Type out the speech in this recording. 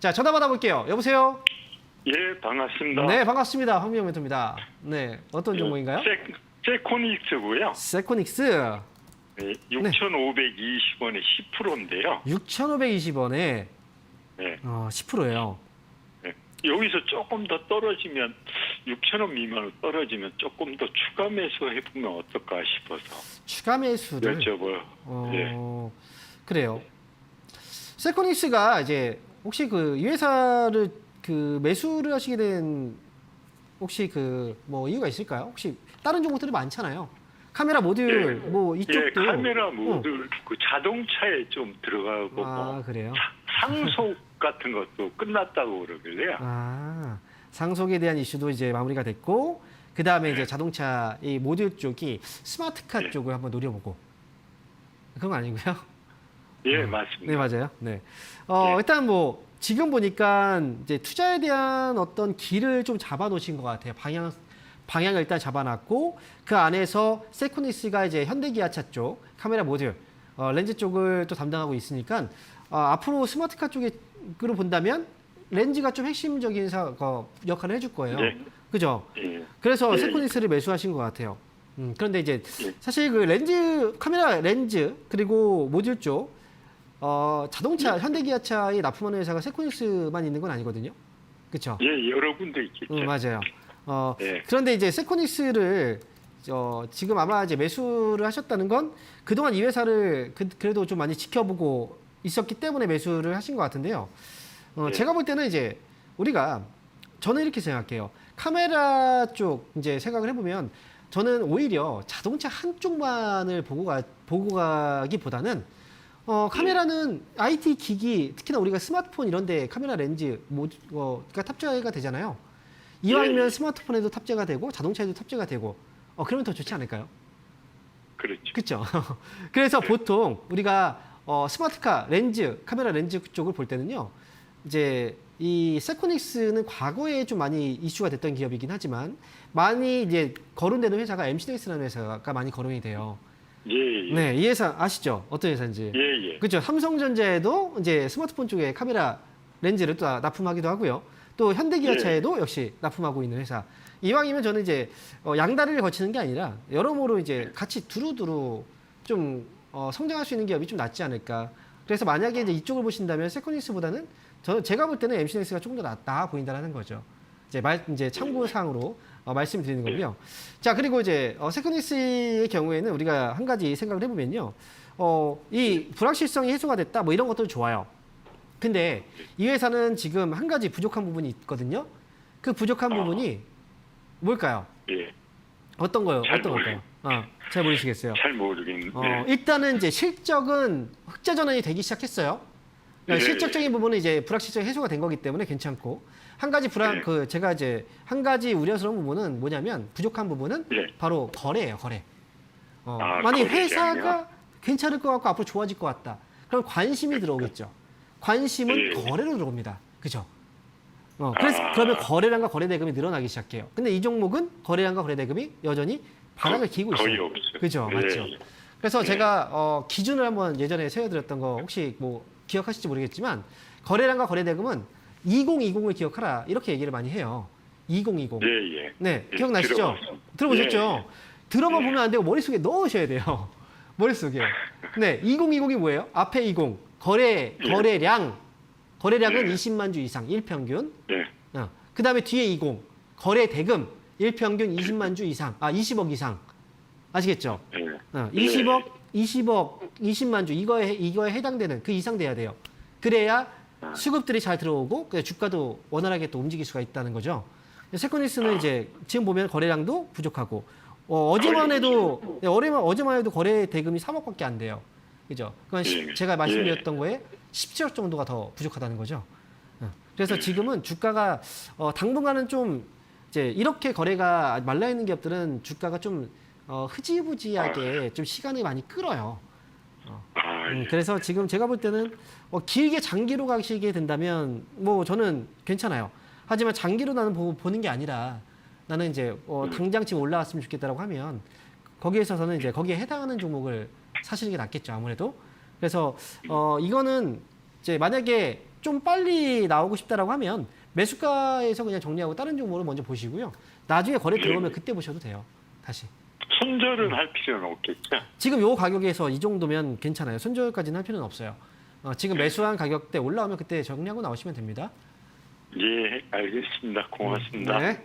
자, 전화 받아볼게요. 여보세요? 예, 반갑습니다. 네, 반갑습니다. 황미영 멘토입니다. 네, 어떤 종목인가요? 세, 세코닉스고요. 세코닉스 네, 6,520원에 10%인데요. 6,520원에 네, 어, 10%예요. 네. 여기서 조금 더 떨어지면 6,000원 미만으로 떨어지면 조금 더 추가 매수해 보면 어떨까 싶어서 추가 매수를 여쭤봐요. 어, 예. 그래요. 세코닉스가 이제 혹시 그 이 회사를 그 매수를 하시게 된 혹시 그 뭐 이유가 있을까요? 혹시 다른 종목들이 많잖아요. 카메라 모듈 뭐 예, 이쪽도 카메라 어. 모듈 그 자동차에 좀 들어가고 아 뭐 그래요. 상속 같은 것도 끝났다고 그러길래요. 아 상속에 대한 이슈도 이제 마무리가 됐고 그 다음에 이제 자동차 이 모듈 쪽이 스마트카 네. 쪽을 한번 노려보고 그런 거 아니고요. 예, 네 맞습니다. 맞아요. 네. 어, 예. 일단 뭐 지금 보니까 이제 투자에 대한 어떤 길을 좀 잡아 놓으신 것 같아요. 방향 방향을 일단 잡아놨고 그 안에서 세코닉스가 이제 현대기아차 쪽 카메라 모듈 어, 렌즈 쪽을 또 담당하고 있으니까 어, 앞으로 스마트카 쪽으로 본다면 렌즈가 좀 핵심적인 사, 어, 역할을 해줄 거예요. 예. 그죠? 예. 그래서 예. 세코닉스를 매수하신 것 같아요. 음, 그런데 이제 예. 사실 그 렌즈 카메라 렌즈 그리고 모듈 쪽 어, 자동차 예. 현대기아차에 납품하는 회사가 세코닉스만 있는 건 아니거든요. 그렇죠? 예, 여러 군데 있겠죠. 음, 맞아요. 어, 예. 그런데 이제 세코닉스를 어, 지금 아마 이제 매수를 하셨다는 건 그동안 이 회사를 그, 래도좀 많이 지켜보고 있었기 때문에 매수를 하신 것 같은데요. 어, 예. 제가 볼 때는 이제 우리가 저는 이렇게 생각해요. 카메라 쪽 이제 생각을 해보면 저는 오히려 자동차 한쪽만을 보고 가 보고 가기보다는 어, 카메라는 IT 기기 특히나 우리가 스마트폰 이런 데 카메라 렌즈 뭐가 탑재가 되잖아요. 이왕이면 예. 스마트폰에도 탑재가 되고 자동차에도 탑재가 되고 어 그러면 더 좋지 않을까요? 그렇죠. 그렇죠. 그래서 보통 우리가 어, 스마트카 렌즈 카메라 렌즈 쪽을 볼 때는요. 이제 이 세코닉스는 과거에 좀 많이 이슈가 됐던 기업이긴 하지만 많이 이제 거론되는 회사가 MC넥스라는 회사가 많이 거론이 돼요. 예, 예. 네, 이 회사 아시죠? 어떤 회사인지. 예, 예. 그렇죠. 삼성전자에도 이제 스마트폰 쪽에 카메라 렌즈를 또 납품하기도 하고요. 또 현대기아차에도 역시 납품하고 있는 회사. 이왕이면 저는 이제 어, 양다리를 거치는 게 아니라 여러모로 이제 같이 두루두루 좀 어, 성장할 수 있는 기업이 좀 낫지 않을까. 그래서 만약에 이제 이쪽을 보신다면 세코닉스보다는 저는 제가 볼 때는 MC넥스가 조금 더 나, 나아 보인다라는 거죠. 이제 말 이제 참고 사항으로 어, 말씀드리는 거고요. 자 그리고 이제 어, 세코닉스의 경우에는 우리가 한 가지 생각을 해보면요. 어, 이 불확실성이 해소가 됐다 뭐 이런 것도 좋아요. 근데 이 회사는 지금 한 가지 부족한 부분이 있거든요. 그 부족한 아. 부분이 뭘까요? 예. 어떤 거요? 잘 어떤 걸까요? 어, 잘 모르시겠어요. 잘 모르겠는데. 어, 일단은 이제 실적은 흑자 전환이 되기 시작했어요. 그러니까 예, 실적적인 부분은 이제 불확실성이 해소가 된 거기 때문에 괜찮고 한 가지 불안 예. 그 제가 이제 한 가지 우려스러운 부분은 뭐냐면 부족한 부분은 예. 바로 거래예요, 거래. 어, 아, 만약 회사가? 괜찮을 것 같고 앞으로 좋아질 것 같다. 그럼 관심이 들어오겠죠. 관심은 예. 거래로 들어옵니다. 그죠? 어, 그래서 아. 그러면 거래량과 거래 대금이 늘어나기 시작해요. 근데 이 종목은 거래량과 거래 대금이 여전히 바닥을 기고 있어요. 거의 없어요. 그죠, 예, 맞죠. 예. 그래서 네. 제가 어, 기준을 한번 예전에 세워드렸던 거 혹시 뭐 기억하실지 모르겠지만 거래량과 거래 대금은 2020을 기억하라 이렇게 얘기를 많이 해요. 2020. 예, 예. 네, 예, 기억나시죠? 들어봤습니다. 들어보셨죠? 예, 예. 들어만 예. 보면 안 되고 머릿속에 넣으셔야 돼요. 머릿속에. 네, 2020이 뭐예요? 앞에 20. 거래, 예. 거래량. 거래량은 예. 20만 주 이상, 일평균. 예. 어, 그 다음에 뒤에 20. 거래 대금, 일평균 20만 주 이상. 아, 20억 이상. 아시겠죠? 예. 어, 예. 20억, 20억, 20만 주 이거에 이거에 해당되는 그 이상 돼야 돼요. 그래야 수급들이 잘 들어오고 그 주가도 원활하게 또 움직일 수가 있다는 거죠. 세코닉스는 이제 지금 보면 거래량도 부족하고 어, 어제만 해도 네, 어제만 어제만 해도 거래 대금이 3억밖에 안 돼요. 그죠? 그건 시- 예. 제가 말씀드렸던 거에 17억 정도가 더 부족하다는 거죠. 어, 그래서 지금은 주가가 어, 당분간은 좀 이제 이렇게 거래가 말라 있는 기업들은 주가가 좀 어, 흐지부지하게 좀 시간이 많이 끌어요. 아, 음, 예. 그래서 지금 제가 볼 때는 어, 길게 장기로 가시게 된다면 뭐 저는 괜찮아요. 하지만 장기로 나는 보, 보는 게 아니라 나는 이제 어, 음. 당장 지금 올라왔으면 좋겠다라고 하면 거기에 있어서는 이제 거기에 해당하는 종목을 사시는 게 낫겠죠 아무래도. 그래서 어, 이거는 이제 만약에 좀 빨리 나오고 싶다라고 하면 매수가에서 그냥 정리하고 다른 종목을 먼저 보시고요. 나중에 거래 들어오면 그때 보셔도 돼요. 다시. 손절은 할 필요는 없겠죠. 지금 요 가격에서 이 정도면 괜찮아요. 손절까지는 할 필요는 없어요. 어, 지금 매수한 가격대 올라오면 그때 정리하고 나오시면 됩니다. 예, 알겠습니다. 고맙습니다. 네.